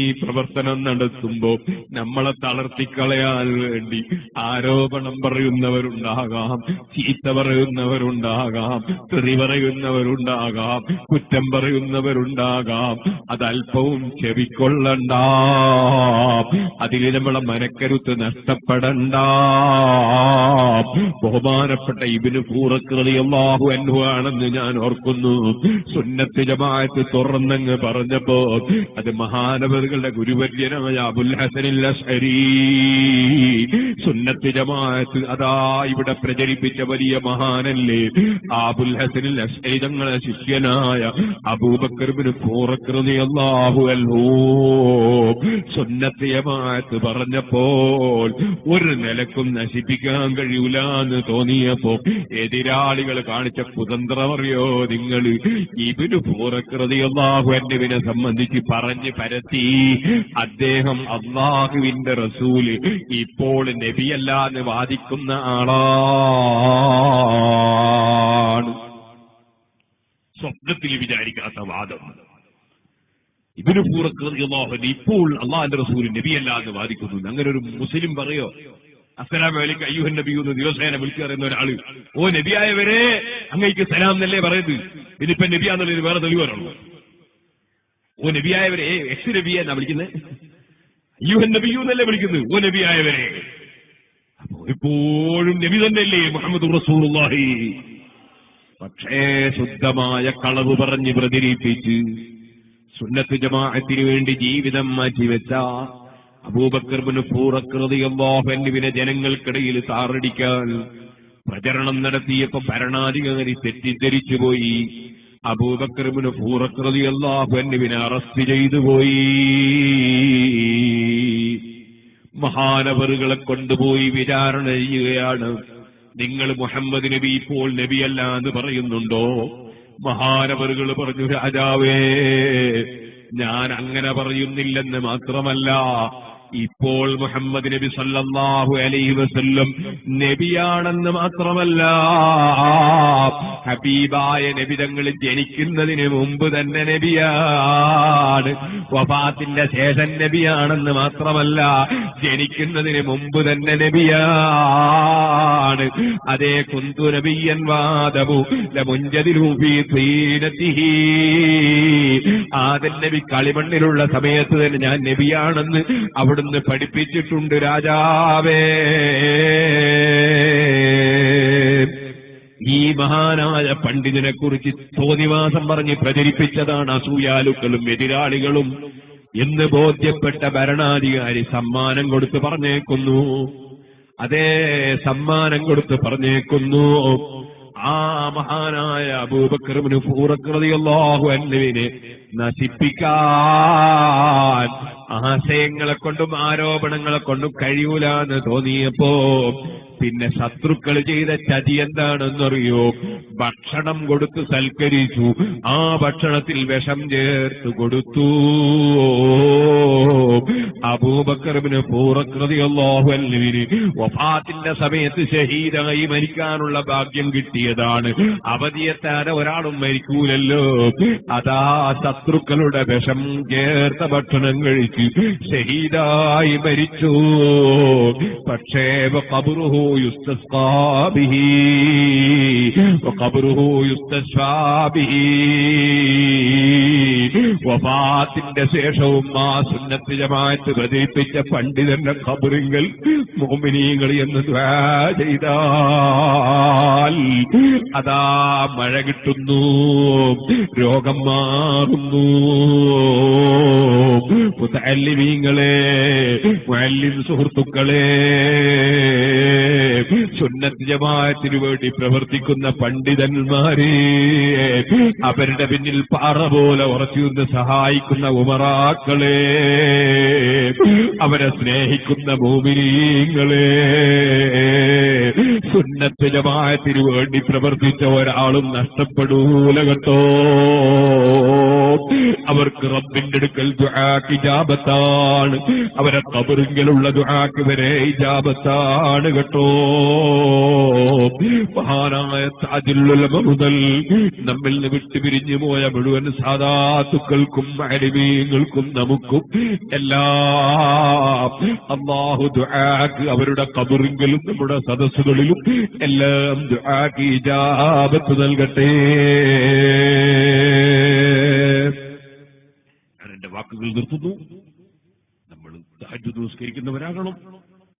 ഈ പ്രവർത്തനം നടത്തുമ്പോ നമ്മളെ തളർത്തിക്കളയാൻ വേണ്ടി ആരോപണം പറയുന്നവരുണ്ടാകാം ചീത്ത പറയുന്നവരുണ്ടാകാം തെറി പറയുന്നവരുണ്ടാകാം കുറ്റം പറയുന്നവരുണ്ടാകാം. അതല്പവും ചെവിക്കൊള്ളണ്ട. അതിൽ നമ്മളെ മനക്കരുത്ത് നഷ്ടപ്പെടണ്ട. ബഹുമാനപ്പെട്ട ഇബിന് അൻഹു ആണെന്ന് ഞാൻ ഓർക്കുന്നു. സുന്നത്ത് ജമാഅത്ത് തുറന്നങ്ങ് പറഞ്ഞപ്പോ അത് മഹാനവറുകളുടെ ഗുരുവര്യനായ അബുൽ ഹസനിൽ സുന്നത്ത് ജമാഅത്ത് അതാ ഇവിടെ പ്രചരിപ്പിച്ച വലിയ മഹാനല്ലേ? അബുൽ ഹസനിൽ തങ്ങളെ ശിഷ്യനായ അബൂബക്കർബിന് പൂറക്കൃതി അള്ളാഹു അല്ലോ സുന്നത്ത് ജമാഅത്ത് പറഞ്ഞപ്പോൾ ഒരു നിലക്കും നശിപ്പിക്കാൻ കഴിയൂല എന്ന് തോന്നിയപ്പോ എതിരാളികൾ കാണിച്ച കുതന്ത്രമറിയോ നിങ്ങൾ? ഇവർ പൂറക്കൃതി അള്ളാഹു എന്നിവിനെ സംബന്ധിച്ച് പറഞ്ഞ് പരത്തി. അദ്ദേഹം അള്ളാഹുവിന്റെ റസൂൽ ഇപ്പോൾ നബിയല്ലാന്ന് വാദിക്കുന്ന ആളാണ്. സ്വപ്നത്തിൽ വിചാരിക്കാത്ത വാദം. ഇതിനു അള്ളാഹു ഇപ്പോൾ അള്ളാഹിന്റെ റസൂൽ നബിയല്ലാന്ന് വാദിക്കുന്നു. അങ്ങനെ ഒരു മുസ്ലിം പറയോ അസ്സലാം അലൈക്ക് അയ്യൂഹൻ നബി എന്ന് ദിവസേന വിളിച്ചു പറയുന്ന ഒരാൾ. ഓ നബിയായവരെ അങ്ങേക്ക് സലാം എന്നല്ലേ പറയുന്നത്? ഇനിയിപ്പൊ നബിയാന്നുള്ളൊരു വേറെ തെളിവാണല്ലോ ഓ നബിയായവരെ എക്സ് നബിയെ എന്നാ വിളിക്കുന്നത്? അയ്യുഹൻ നബിയു എന്നല്ലേ വിളിക്കുന്നത്? ഓ നബിയായവരെ. അപ്പോ എപ്പോഴും നബി തന്നെയല്ലേ മുഹമ്മദ് റസൂലുള്ളാഹി. പക്ഷേ ശുദ്ധമായ കളവ് പറഞ്ഞ് പ്രചരിപ്പിച്ച് സുന്നത്ത് ജമാഅത്തിന് വേണ്ടി ജീവിതം മാറ്റിവെച്ച അബൂബക്കർബിന് പൂറക്കൃതിയല്ലാഹുവിനെ ജനങ്ങൾക്കിടയിൽ താറടിക്കാൻ പ്രചരണം നടത്തിയപ്പോ ഭരണാധികാരി തെറ്റിദ്ധരിച്ചു പോയി അള്ളാഹു പൂറക്കൃതിയല്ലാഹുവിനെ അറസ്റ്റ് ചെയ്തു പോയി. മഹാനവറുകളെ കൊണ്ടുപോയി വിചാരണ ചെയ്യുകയാണ്. നിങ്ങൾ മുഹമ്മദ് നബി ഇപ്പോൾ നബിയല്ല എന്ന് പറയുന്നുണ്ടോ? മഹാനവറുകൾ പറഞ്ഞു രാജാവേ ഞാൻ അങ്ങനെ പറയുന്നില്ലെന്ന് മാത്രമല്ല ഇപ്പോൾ മുഹമ്മദ് നബി സല്ലാഹു അലൈഹി വസല്ലം നബിയാണെന്ന് മാത്രമല്ല ഹബീബായ നബി തങ്ങൾ ജനിക്കുന്നതിന് മുമ്പ് തന്നെ നബിയാണ്. വഫാത്തിന്റെ ശേഷം നബിയാണെന്ന് മാത്രമല്ല ജനിക്കുന്നതിന് മുമ്പ് തന്നെ നബിയാണ്. അതേ കുന്തു നബിയൻ വാദമു ലമുഞ്ചതിരൂപി തീനത്തിഹി ആദൻ നബി കളിമണ്ണിലുള്ള സമയത്ത് തന്നെ ഞാൻ നബിയാണെന്ന് അവിടുന്ന് പഠിപ്പിച്ചിട്ടുണ്ട് രാജാവേ. ഈ മഹാനായ പണ്ഡിതനെ കുറിച്ച് തോന്നിവാസം പറഞ്ഞ് പ്രചരിപ്പിച്ചതാണ് അസൂയാലുക്കളും എതിരാളികളും എന്ന് ബോധ്യപ്പെട്ട ഭരണാധികാരി സമ്മാനം കൊടുത്ത് പറഞ്ഞേക്കുന്നു. അതേ സമ്മാനം കൊടുത്ത് പറഞ്ഞേക്കുന്നു. ആ മഹാനായ അബൂബക്കറിന് പൂറക്കൃതിയല്ലാഹു അന്നുവിനെ നശിപ്പിക്കാൻ ആശയങ്ങളെ കൊണ്ടും ആരോപണങ്ങളെ കൊണ്ടും കഴിയൂല എന്ന് തോന്നിയപ്പോ പിന്നെ ശത്രുക്കൾ ചെയ്ത ചതി എന്താണെന്നറിയോ? ഭക്ഷണം കൊടുത്ത് സൽക്കരിച്ചു. ആ ഭക്ഷണത്തിൽ വിഷം ചേർത്ത് കൊടുത്തു. അബൂബക്കറിന് പൂറകൃതി അള്ളാഹുവിന് വഫാത്തിന്റെ സമയത്ത് ഷഹീദായി മരിക്കാനുള്ള ഭാഗ്യം കിട്ടിയതാണ്. അവധിയെത്താതെ ഒരാളും മരിക്കൂലല്ലോ. അതാ ശത്രുക്കളുടെ വിഷം ചേർത്ത ഭക്ഷണം കഴിച്ച് ഷഹീദായി മരിച്ചു. പക്ഷേ ശേഷവും ആ സുന്നത്ത് പ്രചരിപ്പിച്ച പണ്ഡിതന്റെ ഖബറിങ്കൽ മോമിനീങ്ങൾ എന്ന് ചെയ്താൽ അതാ മഴ കിട്ടുന്നു രോഗം മാറുന്നു. മുത്തല്ലിമീങ്ങളെ വല്ലിൻ സുഹൃത്തുക്കളെ സുന്നത്ത് ജമാഅത്തിന് വേണ്ടി പ്രവർത്തിക്കുന്ന പണ്ഡിതന്മാരെ അവരുടെ പിന്നിൽ പാറ പോലെ ഉറച്ചു നിന്ന് സഹായിക്കുന്ന ഉമറാക്കളെ അവരെ സ്നേഹിക്കുന്ന ഭൂമിനീങ്ങളെ സുന്നത്ത് സുന്നത്ത് വേണ്ടി പ്രവർത്തിച്ച ഒരാളും നഷ്ടപ്പെടൂല കേട്ടോ. അവർക്ക് റബ്ബിന്റെ അടുക്കൽ ദുആക്ക് ഇജാബത്താണ് അവരെ കബറിങ്കലുള്ള ദുആക്ക് വരെ ഇജാബത്താണ് കേട്ടോ. മഹാനായ താജുല്ലുലമ മുതൽ നമ്മിൽ നിന്ന് വിട്ടുപിരിഞ്ഞു പോയ മുഴുവൻ സാധാത്തുക്കൾക്കും അരിമീങ്ങൾക്കും നമുക്കും എല്ലാം അള്ളാഹു ദുആക്ക് അവരുടെ കബറിങ്കലും നമ്മുടെ സദസ്സുകളിലും എല്ലാം ദുആക്ക് ഇജാബത്ത് നൽകട്ടെ. വാക്കുകൾ നിർത്തുന്നു. നമ്മൾ തഹജ്ജുദ് നിസ്കരിക്കുന്നവരാകണം